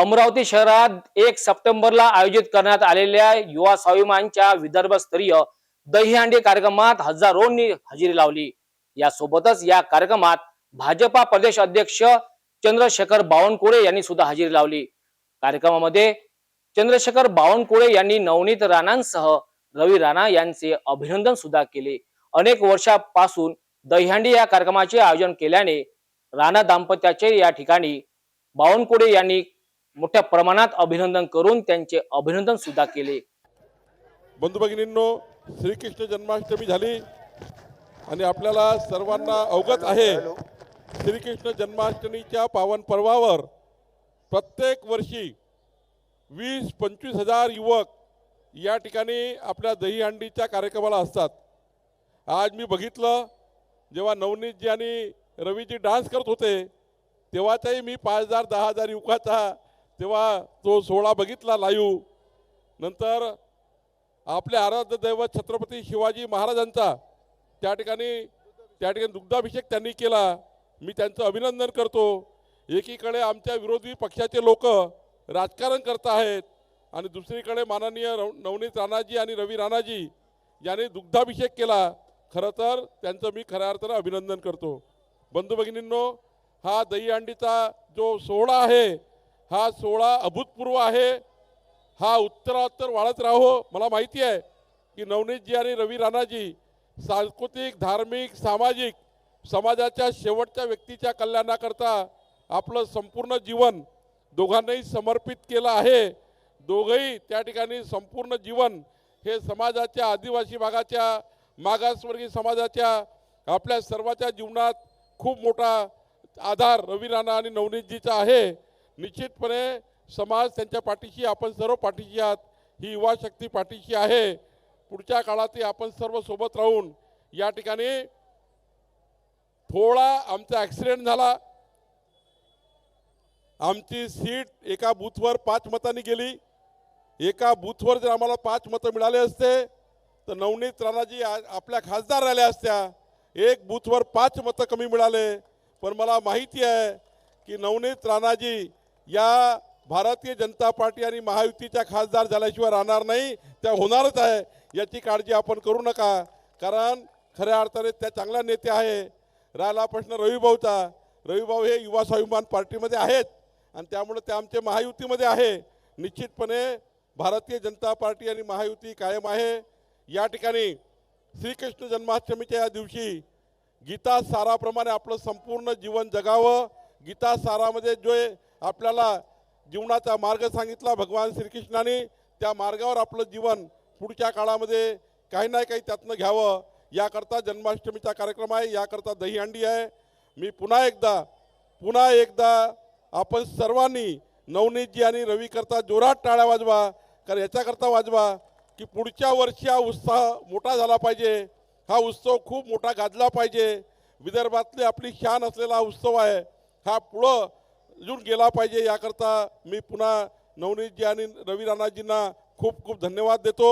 अमरावती शहरात एक सप्टेंबरला आयोजित करण्यात आलेल्या युवा स्वाभिमानच्या विदर्भस्तरीय दहीहंडी कार्यक्रमात हजारोंनी हजेरी लावली. यासोबतच या कार्यक्रमात भाजपा प्रदेश अध्यक्ष चंद्रशेखर बावनकुळे यांनी सुद्धा हजेरी लावली. कार्यक्रमामध्ये चंद्रशेखर बावनकुळे यांनी नवनीत राणांसह रवी राणा यांचे अभिनंदन सुद्धा केले. अनेक वर्षापासून दहीहंडी या कार्यक्रमाचे आयोजन केल्याने राणा दाम्पत्याचे या ठिकाणी बावनकुळे यांनी मोठ्या प्रमाणात अभिनंदन करून त्यांचे अभिनंदन सुद्धा केले. बंधू भगिनींनो श्रीकृष्ण जन्माष्टमी झाली आणि आपल्याला सर्वांना अवगत आहे श्रीकृष्ण जन्माष्टमीच्या पावन पर्वावर प्रत्येक वर्षी वीस पंचवीस हजार युवक या ठिकाणी आपल्या दहीहंडीच्या कार्यक्रमाला असतात. आज मी बघितलं जेव्हा नवनीतजी आणि रवीजी डान्स करत होते तेव्हाचाही मी पाच हजार दहा हजार युवकाचा तेव्हा तो सोहळा बघितला लाईव्ह नंतर आपले आराध्य दैवत छत्रपती शिवाजी महाराजांचा त्या ठिकाणी त्या ठिकाणी दुग्धाभिषेक त्यांनी केला. मी त्यांचं अभिनंदन करतो. एकीकडे आमच्या विरोधी पक्षाचे लोक राजकारण करत आहेत आणि दुसरीकडे माननीय रव- नवनीत राणाजी आणि रवी राणाजी यांनी दुग्धाभिषेक केला. खरं तर त्यांचं मी खऱ्या अर्थानं अभिनंदन करतो. बंधू भगिनींनो हा दहीहंडीचा जो सोहळा आहे हा सोहळा अभूतपूर्व आहे. हा उत्तरोत्तर वाढत राहो. मला माहिती आहे की नवनीतजी आणि रवी राणाजी सांस्कृतिक धार्मिक सामाजिक समाजाच्या शेवटच्या व्यक्तीच्या कल्याणाकरता आपलं संपूर्ण जीवन दोघांनाही समर्पित केलं आहे. दोघंही त्या ठिकाणी संपूर्ण जीवन हे समाजाच्या आदिवासी भागाच्या मागासवर्गीय समाजाच्या आपल्या सर्वाच्या जीवनात खूप मोठा आधार रवी राणा आणि नवनीतजीचा आहे. निश्चितपणे समाज त्यांच्या पाठीशी आपण सर्व पाठीशी आहात. ही युवा शक्ती पाठीशी आहे. पुढच्या काळातही आपण सर्व सोबत राहून या ठिकाणी थोडा आमचा ॲक्सिडेंट झाला. आमची सीट एका बूथवर पाच मतांनी गेली. एका बूथवर जर आम्हाला पाच मतं मिळाले असते तर नवनीत राणाजी आपल्या खासदार राहिल्या असत्या. एक बूथवर पाच मतं कमी मिळाले. पण मला माहिती आहे की नवनीत राणाजी या भारतीय जनता पार्टी आणि महायुतीच्या खासदार झाल्याशिवाय राहणार नाही त्या होणारच आहे. याची काळजी आपण करू नका. कारण खऱ्या अर्थाने त्या चांगल्या नेते आहे. राहिला प्रश्न रविभाऊचा. रविभाऊ हे युवा स्वाभिमान पार्टीमध्ये आहेत आणि त्यामुळे ते आमचे महायुतीमध्ये आहे. निश्चितपणे भारतीय जनता पार्टी आणि महायुती कायम आहे. या ठिकाणी श्रीकृष्ण जन्माष्टमीच्या या दिवशी गीता साराप्रमाणे आपलं संपूर्ण जीवन जगावं. गीता सारामध्ये जो आहे आपल्याला जीवनाचा मार्ग सांगितला भगवान श्रीकृष्णाने. त्या मार्गावर आपलं जीवन पुढच्या काळामध्ये काही ना काही त्यातनं घ्यावं. याकरता जन्माष्टमीचा कार्यक्रम आहे याकरता दहीहंडी आहे. मी पुन्हा एकदा पुन्हा एकदा आपण सर्वांनी नवनीतजी आणि रवीकरता जोरात टाळ्या वाजवा. कारण याच्याकरता वाजवा की पुढच्या वर्षी हा उत्साह मोठा झाला पाहिजे. हा उत्सव खूप मोठा गाजला पाहिजे. विदर्भातली आपली शान असलेला हा उत्सव आहे. हा पुढं अजून गेला पाहिजे. याकरता मी पुन्हा नवनीतजी आणि रवी राणाजींना खूप खूप धन्यवाद देतो.